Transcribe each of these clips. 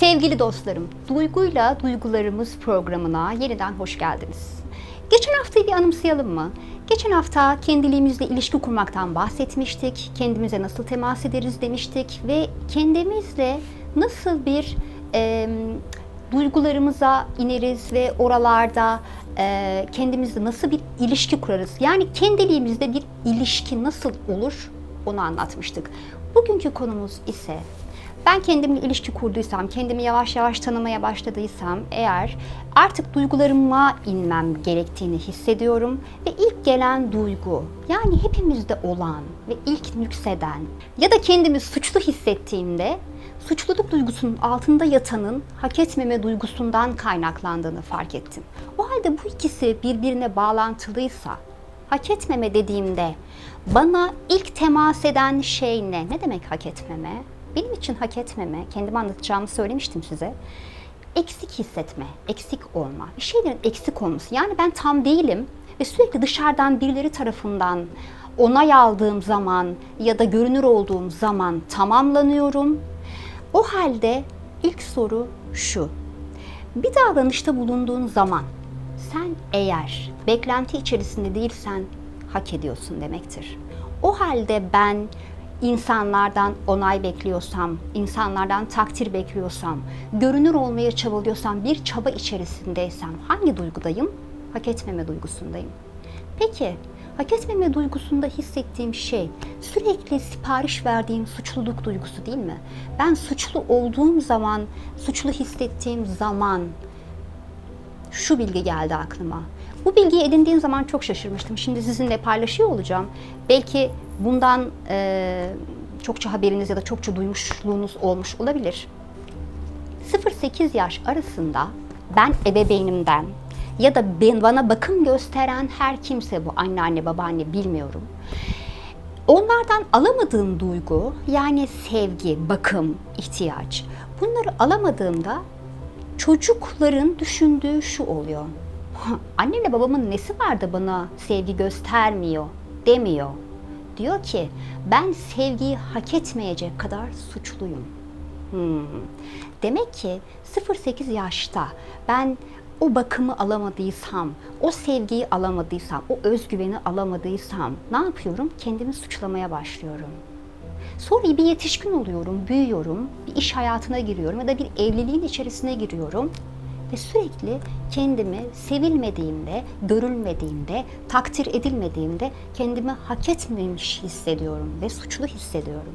Sevgili dostlarım, Duyguyla Duygularımız programına yeniden hoş geldiniz. Geçen haftayı bir anımsayalım mı? Geçen hafta kendiliğimizle ilişki kurmaktan bahsetmiştik. Kendimize nasıl temas ederiz demiştik ve kendimizle nasıl bir e, duygularımıza ineriz ve oralarda e, kendimizle nasıl bir ilişki kurarız? Yani kendiliğimizde bir ilişki nasıl olur onu anlatmıştık. Bugünkü konumuz ise ben kendimle ilişki kurduysam, kendimi yavaş yavaş tanımaya başladıysam eğer artık duygularıma inmem gerektiğini hissediyorum ve ilk gelen duygu yani hepimizde olan ve ilk nükseden ya da kendimi suçlu hissettiğimde suçluluk duygusunun altında yatanın hak etmeme duygusundan kaynaklandığını fark ettim. O halde bu ikisi birbirine bağlantılıysa hak etmeme dediğimde bana ilk temas eden şey ne? Ne demek hak etmeme? Benim için hak etmeme, kendime anlatacağımı söylemiştim size. Eksik hissetme, eksik olma, bir şeylerin eksik olması. Yani ben tam değilim ve sürekli dışarıdan birileri tarafından onay aldığım zaman ya da görünür olduğum zaman tamamlanıyorum. O halde ilk soru şu. Bir davranışta bulunduğun zaman sen eğer beklenti içerisinde değilsen hak ediyorsun demektir. O halde ben insanlardan onay bekliyorsam, insanlardan takdir bekliyorsam, görünür olmaya çabalıyorsam, bir çaba içerisindeysem hangi duygudayım? Hak etmeme duygusundayım. Peki, hak etmeme duygusunda hissettiğim şey sürekli sipariş verdiğim suçluluk duygusu değil mi? Ben suçlu olduğum zaman, suçlu hissettiğim zaman şu bilgi geldi aklıma. Bu bilgiyi edindiğim zaman çok şaşırmıştım. Şimdi sizinle paylaşıyor olacağım. Belki bundan e, çokça haberiniz ya da çokça duymuşluğunuz olmuş olabilir. 0-8 yaş arasında ben ebeveynimden ya da ben, bana bakım gösteren her kimse bu anneanne babaanne bilmiyorum. Onlardan alamadığım duygu yani sevgi, bakım, ihtiyaç bunları alamadığımda çocukların düşündüğü şu oluyor. Annemle babamın nesi var da bana sevgi göstermiyor demiyor. Diyor ki ben sevgiyi hak etmeyecek kadar suçluyum. Hmm. Demek ki 0-8 yaşta ben o bakımı alamadıysam, o sevgiyi alamadıysam, o özgüveni alamadıysam ne yapıyorum? Kendimi suçlamaya başlıyorum. Sonra bir yetişkin oluyorum, büyüyorum, bir iş hayatına giriyorum ya da bir evliliğin içerisine giriyorum ve sürekli kendimi sevilmediğimde, görülmediğimde, takdir edilmediğimde kendimi hak etmemiş hissediyorum ve suçlu hissediyorum.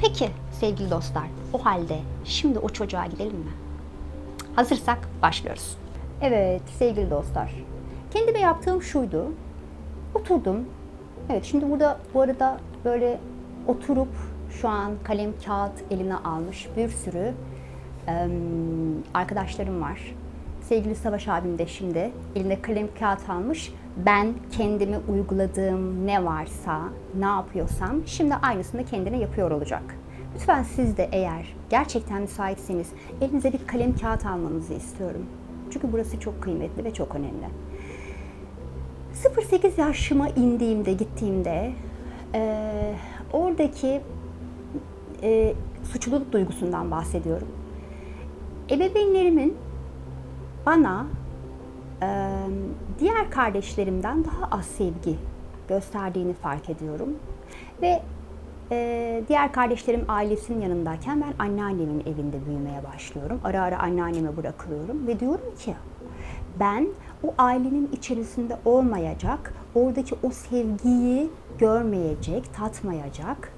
Peki sevgili dostlar, o halde şimdi o çocuğa gidelim mi? Hazırsak başlıyoruz. Evet sevgili dostlar, kendime yaptığım şuydu. Oturdum. Evet şimdi burada bu arada böyle oturup şu an kalem kağıt eline almış bir sürü arkadaşlarım var. Sevgili Savaş abim de şimdi elinde kalem kağıt almış. Ben kendimi uyguladığım ne varsa, ne yapıyorsam şimdi aynısını kendine yapıyor olacak. Lütfen siz de eğer gerçekten müsaitseniz elinize bir kalem kağıt almanızı istiyorum. Çünkü burası çok kıymetli ve çok önemli. 0-8 yaşıma indiğimde, gittiğimde e, oradaki e, suçluluk duygusundan bahsediyorum. Ebeveynlerimin bana e, diğer kardeşlerimden daha az sevgi gösterdiğini fark ediyorum. Ve e, diğer kardeşlerim ailesinin yanındayken ben anneannemin evinde büyümeye başlıyorum. Ara ara anneanneme bırakılıyorum ve diyorum ki ben o ailenin içerisinde olmayacak, oradaki o sevgiyi görmeyecek, tatmayacak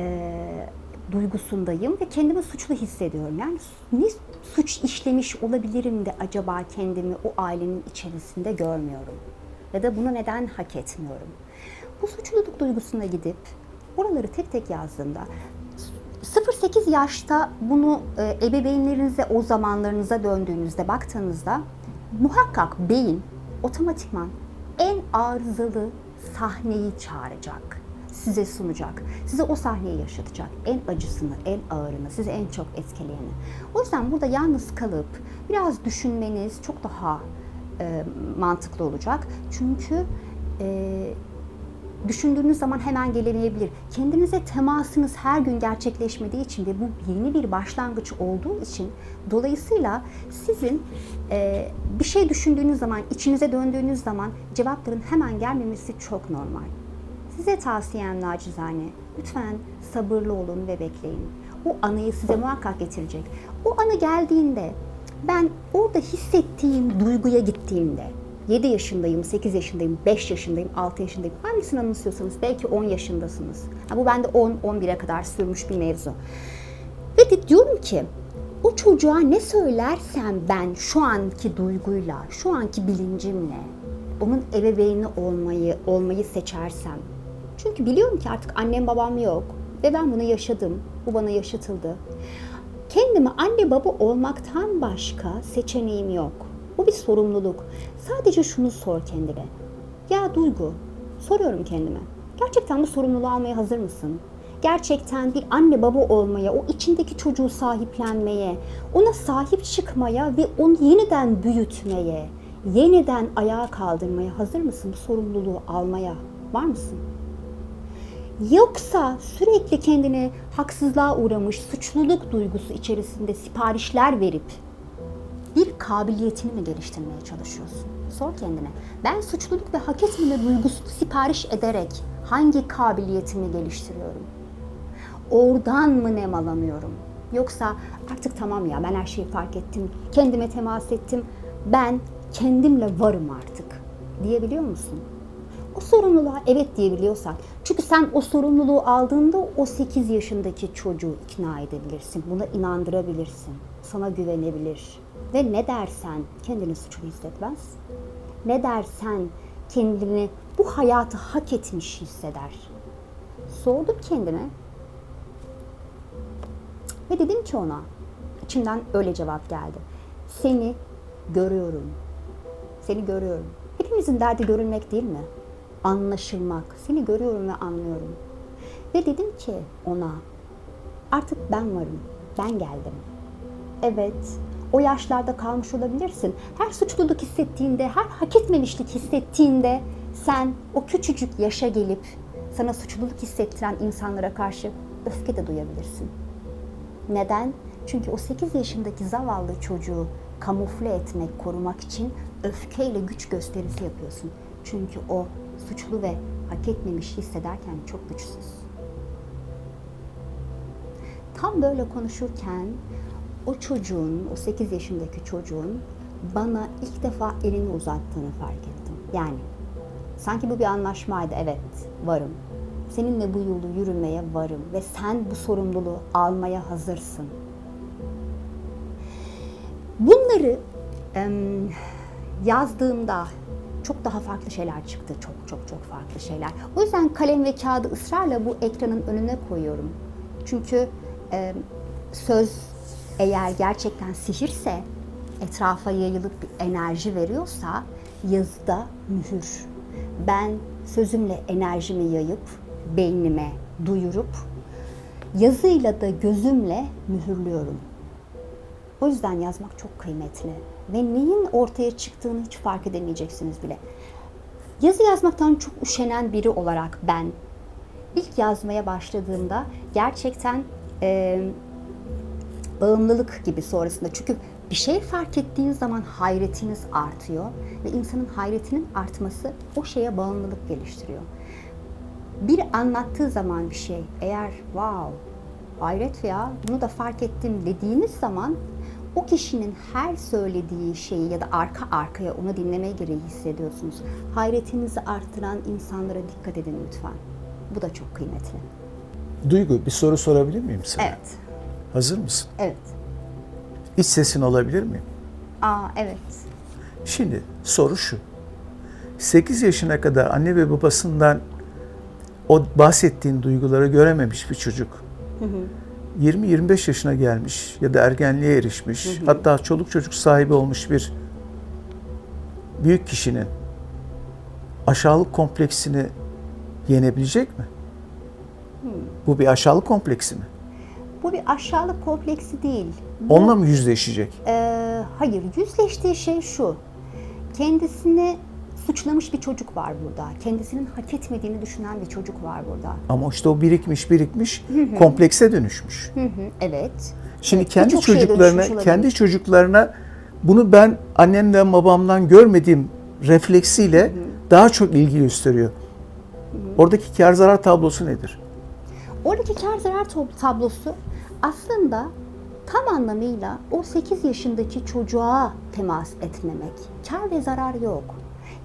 e, duygusundayım ve kendimi suçlu hissediyorum. Yani ne suç işlemiş olabilirim de acaba kendimi o ailenin içerisinde görmüyorum? Ya da bunu neden hak etmiyorum? Bu suçluluk duygusuna gidip oraları tek tek yazdığımda 0-8 yaşta bunu e, ebeveynlerinize o zamanlarınıza döndüğünüzde baktığınızda muhakkak beyin otomatikman en arızalı sahneyi çağıracak. Size sunacak. Size o sahneyi yaşatacak. En acısını, en ağırını, sizi en çok etkileyeni. O yüzden burada yalnız kalıp biraz düşünmeniz çok daha e, mantıklı olacak. Çünkü e, düşündüğünüz zaman hemen gelemeyebilir. Kendinize temasınız her gün gerçekleşmediği için ve bu yeni bir başlangıç olduğu için dolayısıyla sizin e, bir şey düşündüğünüz zaman, içinize döndüğünüz zaman cevapların hemen gelmemesi çok normal. Size tavsiyem nacizane, lütfen sabırlı olun ve bekleyin. O anıyı size muhakkak getirecek. O anı geldiğinde, ben orada hissettiğim duyguya gittiğimde, 7 yaşındayım, 8 yaşındayım, 5 yaşındayım, 6 yaşındayım. Hangisini anımsıyorsanız belki 10 yaşındasınız. Ha, bu bende 10-11'e kadar sürmüş bir mevzu. Ve de diyorum ki o çocuğa ne söylersem ben şu anki duyguyla, şu anki bilincimle onun ebeveyni olmayı olmayı seçersem. Çünkü biliyorum ki artık annem babam yok ve ben bunu yaşadım. Bu bana yaşatıldı. Kendime anne baba olmaktan başka seçeneğim yok. Bu bir sorumluluk. Sadece şunu sor kendine. Ya Duygu, soruyorum kendime. Gerçekten bu sorumluluğu almaya hazır mısın? Gerçekten bir anne baba olmaya, o içindeki çocuğu sahiplenmeye, ona sahip çıkmaya ve onu yeniden büyütmeye, yeniden ayağa kaldırmaya hazır mısın? Bu sorumluluğu almaya var mısın? Yoksa sürekli kendini haksızlığa uğramış, suçluluk duygusu içerisinde siparişler verip bir kabiliyetini mi geliştirmeye çalışıyorsun? Sor kendine. Ben suçluluk ve hak etmeme duygusunu sipariş ederek hangi kabiliyetimi geliştiriyorum? Oradan mı nemalanıyorum? Yoksa artık tamam ya ben her şeyi fark ettim, kendime temas ettim, ben kendimle varım artık diyebiliyor musun? O sorumluluğa evet diyebiliyorsak, çünkü sen o sorumluluğu aldığında o 8 yaşındaki çocuğu ikna edebilirsin, buna inandırabilirsin, sana güvenebilir. Ve ne dersen kendini suçlu hissetmez. Ne dersen kendini bu hayatı hak etmiş hisseder. Sordum kendime. Ve dedim ki ona, içimden öyle cevap geldi. Seni görüyorum. Seni görüyorum. Hepimizin derdi görülmek değil mi? Anlaşılmak. Seni görüyorum ve anlıyorum. Ve dedim ki ona, artık ben varım. Ben geldim. Evet, o yaşlarda kalmış olabilirsin. Her suçluluk hissettiğinde, her hak etmemişlik hissettiğinde sen o küçücük yaşa gelip sana suçluluk hissettiren insanlara karşı öfke de duyabilirsin. Neden? Çünkü o 8 yaşındaki zavallı çocuğu kamufle etmek, korumak için öfkeyle güç gösterisi yapıyorsun. Çünkü o suçlu ve hak etmemiş hissederken çok güçsüz. Tam böyle konuşurken o çocuğun, o 8 yaşındaki çocuğun bana ilk defa elini uzattığını fark ettim. Yani sanki bu bir anlaşmaydı. Evet, varım. Seninle bu yolu yürümeye varım ve sen bu sorumluluğu almaya hazırsın. Bunları yazdığımda çok daha farklı şeyler çıktı. Çok çok çok farklı şeyler. O yüzden kalem ve kağıdı ısrarla bu ekranın önüne koyuyorum. Çünkü em, söz eğer gerçekten sihirse, etrafa yayılıp bir enerji veriyorsa yazıda mühür. Ben sözümle enerjimi yayıp, beynime duyurup, yazıyla da gözümle mühürlüyorum. O yüzden yazmak çok kıymetli ve neyin ortaya çıktığını hiç fark edemeyeceksiniz bile. Yazı yazmaktan çok üşenen biri olarak ben ilk yazmaya başladığımda gerçekten e, bağımlılık gibi sonrasında. Çünkü bir şey fark ettiğiniz zaman hayretiniz artıyor ve insanın hayretinin artması o şeye bağımlılık geliştiriyor. Bir anlattığı zaman bir şey eğer wow hayret ya bunu da fark ettim dediğiniz zaman o kişinin her söylediği şeyi ya da arka arkaya onu dinlemeye gereği hissediyorsunuz. Hayretinizi arttıran insanlara dikkat edin lütfen. Bu da çok kıymetli. Duygu bir soru sorabilir miyim sana? Evet. Hazır mısın? Evet. İç sesini alabilir miyim? Aa evet. Şimdi soru şu. 8 yaşına kadar anne ve babasından o bahsettiğin duyguları görememiş bir çocuk. 20-25 yaşına gelmiş ya da ergenliğe erişmiş, hatta çoluk çocuk sahibi olmuş bir büyük kişinin aşağılık kompleksini yenebilecek mi? Bu bir aşağılık kompleksi mi? Bu bir aşağılık kompleksi değil. Onunla mı yüzleşecek? Ee, hayır, yüzleştiği şey şu. Kendisini suçlamış bir çocuk var burada. Kendisinin hak etmediğini düşünen bir çocuk var burada. Ama işte o birikmiş birikmiş komplekse dönüşmüş. Hı hı, evet. Şimdi Evet, kendi çocuklarına kendi çocuklarına bunu ben annemden babamdan görmediğim refleksiyle daha çok ilgi gösteriyor. Oradaki kar zarar tablosu nedir? Oradaki kar zarar tab- tablosu aslında tam anlamıyla o 8 yaşındaki çocuğa temas etmemek. Kar ve zarar yok.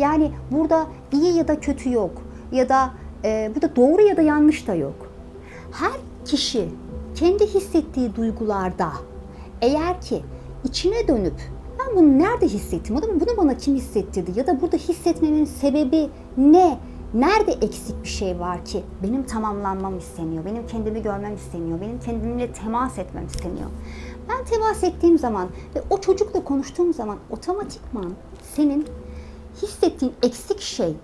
Yani burada iyi ya da kötü yok. Ya da e, burada doğru ya da yanlış da yok. Her kişi kendi hissettiği duygularda eğer ki içine dönüp ben bunu nerede hissettim? Bunu, bana kim hissettirdi? Ya da burada hissetmemin sebebi ne? Nerede eksik bir şey var ki benim tamamlanmam isteniyor, benim kendimi görmem isteniyor, benim kendimle temas etmem isteniyor. Ben temas ettiğim zaman ve o çocukla konuştuğum zaman otomatikman senin hissettiğin eksik şey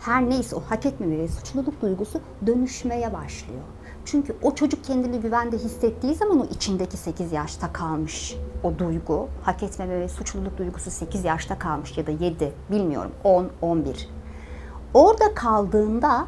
her neyse o hak etmeme ve suçluluk duygusu dönüşmeye başlıyor. Çünkü o çocuk kendini güvende hissettiği zaman o içindeki 8 yaşta kalmış o duygu, hak etmeme ve suçluluk duygusu 8 yaşta kalmış ya da 7 bilmiyorum 10, 11. Orada kaldığında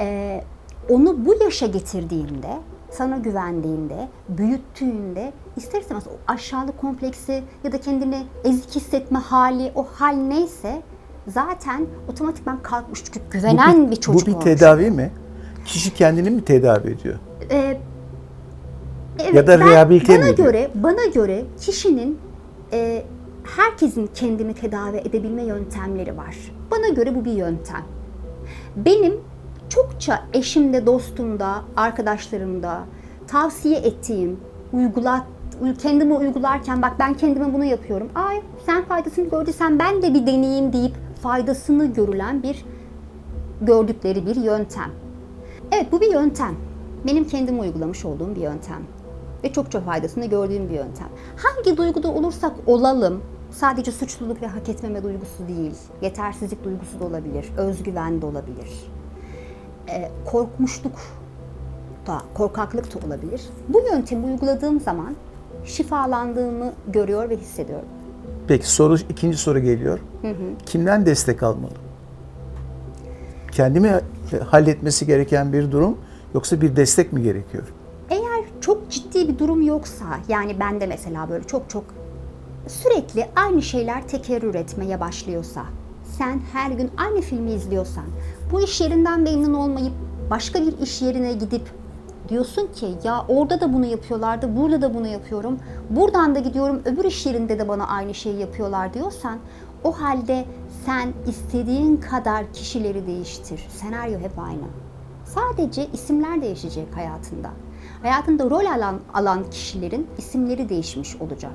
e, onu bu yaşa getirdiğinde, sana güvendiğinde, büyüttüğünde ister istemez o aşağılık kompleksi ya da kendini ezik hissetme hali, o hal neyse zaten otomatikman kalkmış çünkü güvenen bir, çocuk Bu bir olmuş. tedavi mi? Kişi kendini mi tedavi ediyor? Ee, evet, Ya da ben- rehabilite bana mi göre bana göre kişinin e, herkesin kendini tedavi edebilme yöntemleri var. Bana göre bu bir yöntem. Benim çokça eşimde, dostumda, arkadaşlarımda tavsiye ettiğim, uygulat uy- kendimi uygularken bak ben kendime bunu yapıyorum. Ay sen faydasını gördüysen ben de bir deneyeyim deyip faydasını görülen bir gördükleri bir yöntem. Evet bu bir yöntem. Benim kendim uygulamış olduğum bir yöntem. Ve çokça faydasını gördüğüm bir yöntem. Hangi duyguda olursak olalım, sadece suçluluk ve hak etmeme duygusu değil, yetersizlik duygusu da olabilir, özgüven de olabilir. Ee, korkmuşluk da, korkaklık da olabilir. Bu yöntemi uyguladığım zaman şifalandığımı görüyor ve hissediyorum. Peki soru ikinci soru geliyor. Kimden destek almalı? Kendimi halletmesi gereken bir durum yoksa bir destek mi gerekiyor? Eğer çok ciddi bir durum yoksa, yani bende mesela böyle çok çok sürekli aynı şeyler tekerrür etmeye başlıyorsa, sen her gün aynı filmi izliyorsan, bu iş yerinden memnun olmayıp başka bir iş yerine gidip diyorsun ki ya orada da bunu yapıyorlardı, burada da bunu yapıyorum, buradan da gidiyorum, öbür iş yerinde de bana aynı şeyi yapıyorlar diyorsan, o halde sen istediğin kadar kişileri değiştir. Senaryo hep aynı. Sadece isimler değişecek hayatında. Hayatında rol alan, alan kişilerin isimleri değişmiş olacak.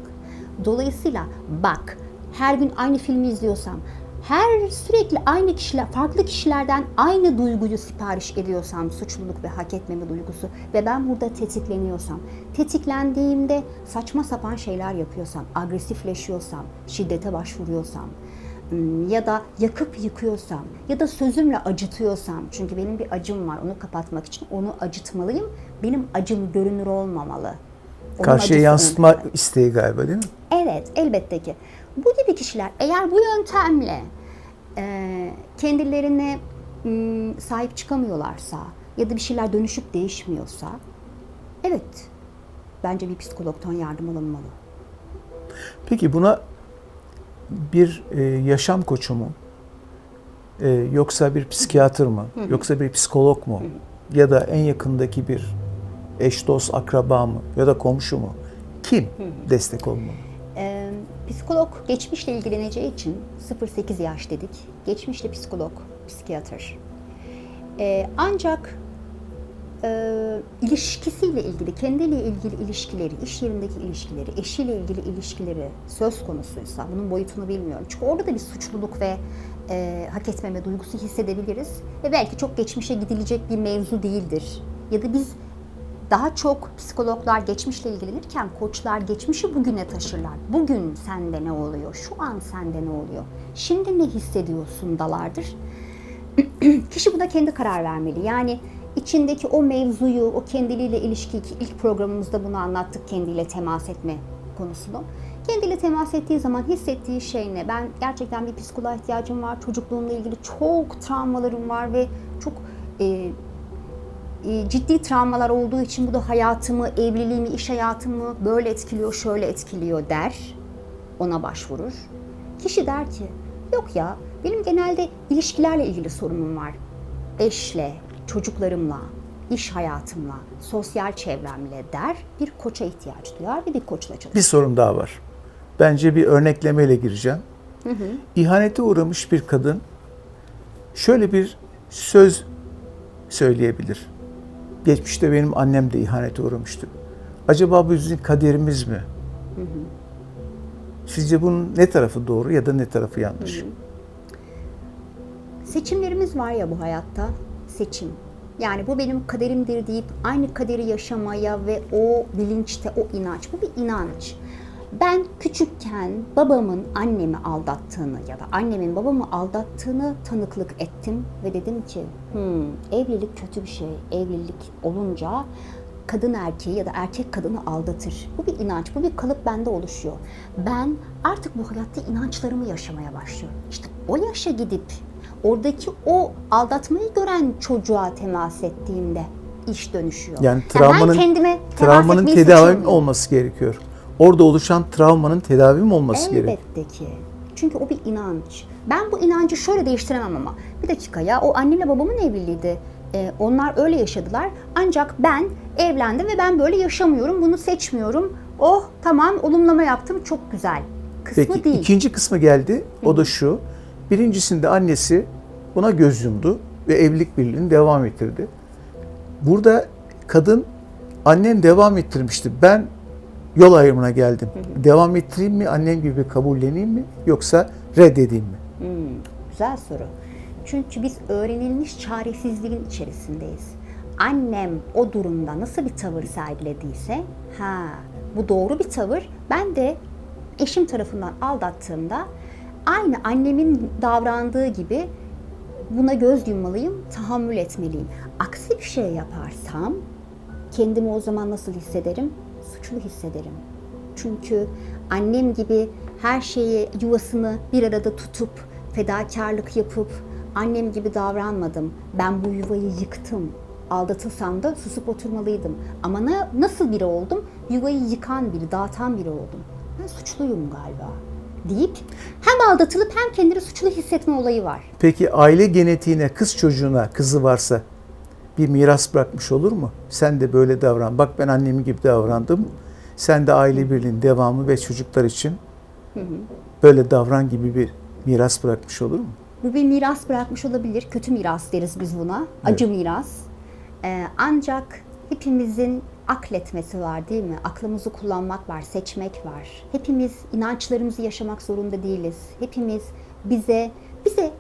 Dolayısıyla bak her gün aynı filmi izliyorsam, her sürekli aynı kişiler, farklı kişilerden aynı duyguyu sipariş ediyorsam, suçluluk ve hak etmeme duygusu ve ben burada tetikleniyorsam, tetiklendiğimde saçma sapan şeyler yapıyorsam, agresifleşiyorsam, şiddete başvuruyorsam, Hmm, ya da yakıp yıkıyorsam ya da sözümle acıtıyorsam çünkü benim bir acım var onu kapatmak için onu acıtmalıyım. Benim acım görünür olmamalı. Onun Karşıya yansıtma isteği galiba değil mi? Evet elbette ki. Bu gibi kişiler eğer bu yöntemle e, kendilerine m, sahip çıkamıyorlarsa ya da bir şeyler dönüşüp değişmiyorsa evet bence bir psikologdan yardım alınmalı. Peki buna bir e, yaşam koçu mu? E, yoksa bir psikiyatr mı? Yoksa bir psikolog mu? Ya da en yakındaki bir eş, dost, akraba mı? Ya da komşu mu? Kim destek olmalı? Psikolog geçmişle ilgileneceği için 0-8 yaş dedik. Geçmişle psikolog, psikiyatr. Ee, ancak e, ilişkisiyle ilgili, kendiyle ilgili ilişkileri, iş yerindeki ilişkileri, eşiyle ilgili ilişkileri söz konusuysa, bunun boyutunu bilmiyorum. Çünkü orada da bir suçluluk ve e, hak etmeme duygusu hissedebiliriz. Ve belki çok geçmişe gidilecek bir mevzu değildir. Ya da biz daha çok psikologlar geçmişle ilgilenirken koçlar geçmişi bugüne taşırlar. Bugün sende ne oluyor? Şu an sende ne oluyor? Şimdi ne hissediyorsun dalardır. Kişi buna kendi karar vermeli. Yani içindeki o mevzuyu, o kendiliğiyle ilişki ki ilk programımızda bunu anlattık kendiyle temas etme konusunu. Kendi kendiyle temas ettiği zaman hissettiği şey ne? Ben gerçekten bir psikoloğa ihtiyacım var. Çocukluğumla ilgili çok travmalarım var ve çok e, ciddi travmalar olduğu için bu da hayatımı, evliliğimi, iş hayatımı böyle etkiliyor, şöyle etkiliyor der. Ona başvurur. Kişi der ki, yok ya benim genelde ilişkilerle ilgili sorunum var. Eşle, çocuklarımla, iş hayatımla, sosyal çevremle der. Bir koça ihtiyaç duyar ve bir koçla çalışır. Bir sorun daha var. Bence bir örneklemeyle gireceğim. İhanete uğramış bir kadın şöyle bir söz söyleyebilir. Geçmişte benim annem de ihanete uğramıştı. Acaba bu bizim kaderimiz mi? Sizce bunun ne tarafı doğru ya da ne tarafı yanlış? Seçimlerimiz var ya bu hayatta. Seçim. Yani bu benim kaderimdir deyip aynı kaderi yaşamaya ve o bilinçte, o inanç. Bu bir inanç. Ben küçükken babamın annemi aldattığını ya da annemin babamı aldattığını tanıklık ettim ve dedim ki "Hmm, evlilik kötü bir şey. Evlilik olunca kadın erkeği ya da erkek kadını aldatır. Bu bir inanç, bu bir kalıp bende oluşuyor. Ben artık bu hayatta inançlarımı yaşamaya başlıyorum. İşte o yaşa gidip oradaki o aldatmayı gören çocuğa temas ettiğimde iş dönüşüyor. Yani travmanın kendime temas travmanın tedavi olması gerekiyor. Orada oluşan travmanın tedavi mi olması gerekiyor? Elbette ki. Çünkü o bir inanç. Ben bu inancı şöyle değiştiremem ama. Bir dakika ya o annemle babamın evliliğiydi. Ee, onlar öyle yaşadılar. Ancak ben evlendim ve ben böyle yaşamıyorum. Bunu seçmiyorum. Oh tamam olumlama yaptım çok güzel. Kısmı Peki değil. ikinci kısmı geldi. O da şu. Birincisinde annesi buna göz yumdu ve evlilik birliğini devam ettirdi. Burada kadın annem devam ettirmişti. Ben yol ayrımına geldim. Devam ettireyim mi? Annem gibi kabulleneyim mi? Yoksa reddedeyim mi? Hmm, güzel soru. Çünkü biz öğrenilmiş çaresizliğin içerisindeyiz. Annem o durumda nasıl bir tavır sergilediyse, ha bu doğru bir tavır. Ben de eşim tarafından aldattığımda aynı annemin davrandığı gibi buna göz yummalıyım, tahammül etmeliyim. Aksi bir şey yaparsam kendimi o zaman nasıl hissederim? Suçlu hissederim. Çünkü annem gibi her şeyi yuvasını bir arada tutup fedakarlık yapıp annem gibi davranmadım. Ben bu yuvayı yıktım. Aldatılsam da susup oturmalıydım. Ama ne, nasıl biri oldum? Yuvayı yıkan biri, dağıtan biri oldum. Ben suçluyum galiba deyip hem aldatılıp hem kendini suçlu hissetme olayı var. Peki aile genetiğine kız çocuğuna kızı varsa bir miras bırakmış olur mu? Sen de böyle davran. Bak ben annemi gibi davrandım. Sen de aile birliğinin devamı ve çocuklar için böyle davran gibi bir miras bırakmış olur mu? Bu bir miras bırakmış olabilir. Kötü miras deriz biz buna. Acı miras. Ee, ancak hepimizin akletmesi var değil mi? Aklımızı kullanmak var, seçmek var. Hepimiz inançlarımızı yaşamak zorunda değiliz. Hepimiz bize, bize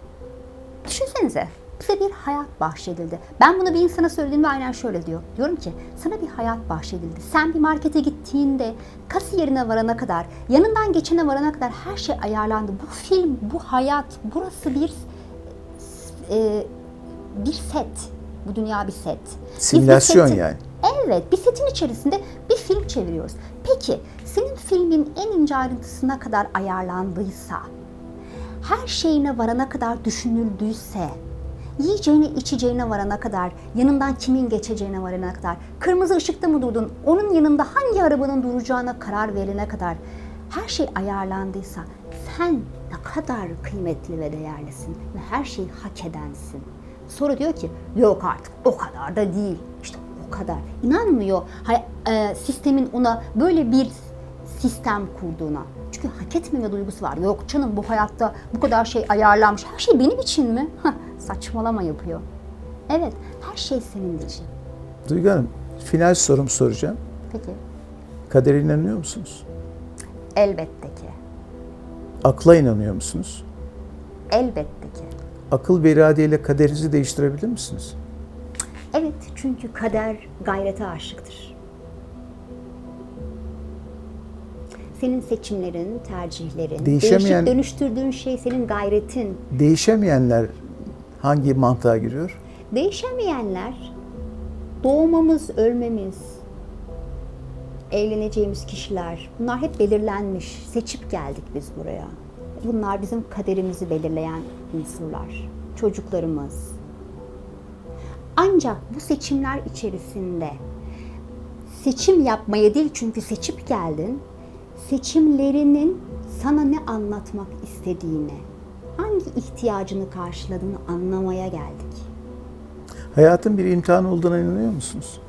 düşünsenize bize bir hayat bahşedildi. Ben bunu bir insana söylediğimde aynen şöyle diyor. Diyorum ki sana bir hayat bahşedildi. Sen bir markete gittiğinde kasiyerine varana kadar, yanından geçene varana kadar her şey ayarlandı. Bu film, bu hayat, burası bir e, bir set. Bu dünya bir set. Simülasyon setin- yani. Evet, bir setin içerisinde bir film çeviriyoruz. Peki, senin filmin en ince ayrıntısına kadar ayarlandıysa, her şeyine varana kadar düşünüldüyse, yiyeceğine içeceğine varana kadar, yanından kimin geçeceğine varana kadar, kırmızı ışıkta mı durdun, onun yanında hangi arabanın duracağına karar verene kadar, her şey ayarlandıysa sen ne kadar kıymetli ve değerlisin ve her şeyi hak edensin. Sonra diyor ki yok artık o kadar da değil. İşte o kadar. İnanmıyor hay- e, sistemin ona böyle bir sistem kurduğuna. Çünkü hak etmeme duygusu var. Yok canım bu hayatta bu kadar şey ayarlanmış. Her şey benim için mi? Hah, Saçmalama yapıyor. Evet her şey senin için. Duygu Hanım, final sorum soracağım. Peki. Kadere inanıyor musunuz? Elbette ki. Akla inanıyor musunuz? Elbette ki. Akıl ve iradeyle kaderinizi değiştirebilir misiniz? Evet çünkü kader gayrete aşıktır. Senin seçimlerin, tercihlerin, Değişemeyen- değişip dönüştürdüğün şey senin gayretin. Değişemeyenler hangi mantığa giriyor? Değişemeyenler doğmamız, ölmemiz, evleneceğimiz kişiler bunlar hep belirlenmiş. Seçip geldik biz buraya. Bunlar bizim kaderimizi belirleyen unsurlar. Çocuklarımız. Ancak bu seçimler içerisinde seçim yapmaya değil çünkü seçip geldin. Seçimlerinin sana ne anlatmak istediğini, hangi ihtiyacını karşıladığını anlamaya geldik. Hayatın bir imtihan olduğuna inanıyor musunuz?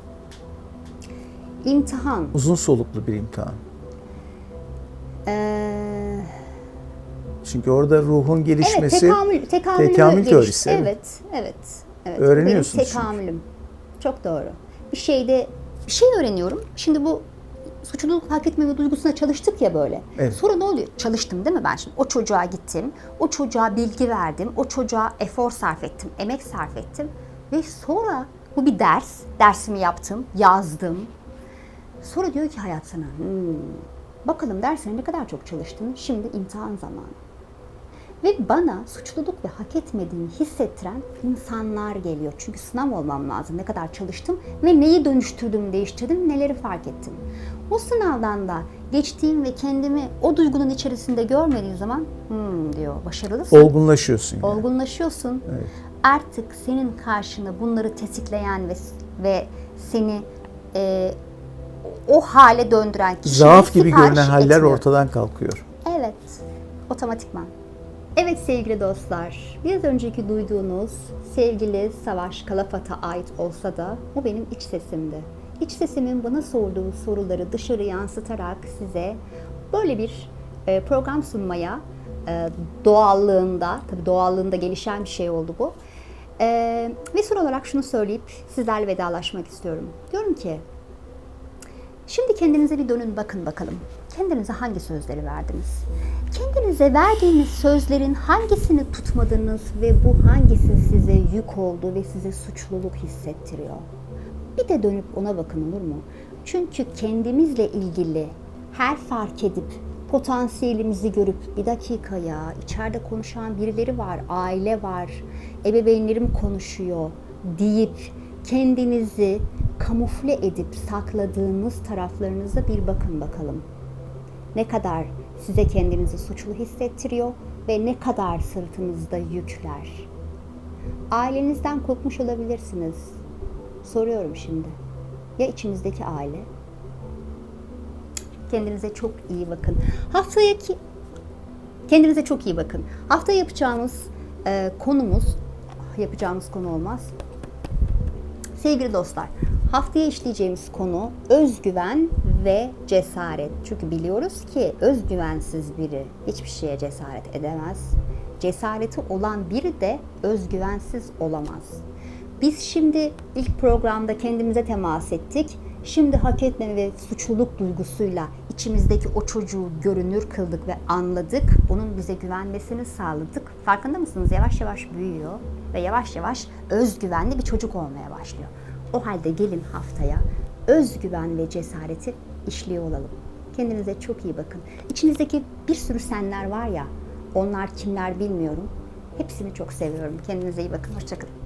İmtihan. Uzun soluklu bir imtihan. Ee, Çünkü orada ruhun evet, gelişmesi tekamül, tekamülü tekamül geliş- teorisi, evet. Evet, evet. evet. Öğreniyorsun Benim çünkü. tekamülüm. Çok doğru. Bir şeyde bir şey öğreniyorum. Şimdi bu suçluluk hak etmeme duygusuna çalıştık ya böyle. Evet. Sonra ne oluyor? Çalıştım değil mi ben şimdi? O çocuğa gittim. O çocuğa bilgi verdim. O çocuğa efor sarf ettim. Emek sarf ettim. Ve sonra bu bir ders. Dersimi yaptım. Yazdım. Sonra diyor ki hayat sana "Hmm, bakalım dersine ne kadar çok çalıştın. Şimdi imtihan zamanı. Ve bana suçluluk ve hak etmediğimi hissettiren insanlar geliyor. Çünkü sınav olmam lazım. Ne kadar çalıştım ve neyi dönüştürdüm, değiştirdim, neleri fark ettim. O sınavdan da geçtiğim ve kendimi o duygunun içerisinde görmediğim zaman hmm diyor başarılısın. olgunlaşıyorsun. Yani. Olgunlaşıyorsun. Evet. Artık senin karşına bunları tetikleyen ve ve seni e, o hale döndüren kişi Zaaf gibi görünen haller etmiyor. ortadan kalkıyor. Evet, otomatikman. Evet sevgili dostlar, biraz önceki duyduğunuz sevgili Savaş Kalafat'a ait olsa da bu benim iç sesimdi. İç sesimin bana sorduğu soruları dışarı yansıtarak size böyle bir e, program sunmaya e, doğallığında, tabii doğallığında gelişen bir şey oldu bu. E, ve son olarak şunu söyleyip sizlerle vedalaşmak istiyorum. Diyorum ki Şimdi kendinize bir dönün bakın bakalım. Kendinize hangi sözleri verdiniz? Kendinize verdiğiniz sözlerin hangisini tutmadınız ve bu hangisi size yük oldu ve size suçluluk hissettiriyor? Bir de dönüp ona bakın olur mu? Çünkü kendimizle ilgili her fark edip potansiyelimizi görüp bir dakika ya içeride konuşan birileri var, aile var, ebeveynlerim konuşuyor deyip kendinizi kamufle edip sakladığınız taraflarınıza bir bakın bakalım. Ne kadar size kendinizi suçlu hissettiriyor ve ne kadar sırtınızda yükler. Ailenizden kopmuş olabilirsiniz. Soruyorum şimdi. Ya içinizdeki aile? Kendinize çok iyi bakın. Haftaya ki kendinize çok iyi bakın. Hafta yapacağımız e, konumuz yapacağımız konu olmaz. Sevgili dostlar, haftaya işleyeceğimiz konu özgüven ve cesaret. Çünkü biliyoruz ki özgüvensiz biri hiçbir şeye cesaret edemez. Cesareti olan biri de özgüvensiz olamaz. Biz şimdi ilk programda kendimize temas ettik. Şimdi hak etme ve suçluluk duygusuyla içimizdeki o çocuğu görünür kıldık ve anladık. Onun bize güvenmesini sağladık. Farkında mısınız? Yavaş yavaş büyüyor ve yavaş yavaş özgüvenli bir çocuk olmaya başlıyor. O halde gelin haftaya özgüven ve cesareti işliyor olalım. Kendinize çok iyi bakın. İçinizdeki bir sürü senler var ya, onlar kimler bilmiyorum. Hepsini çok seviyorum. Kendinize iyi bakın. Hoşçakalın.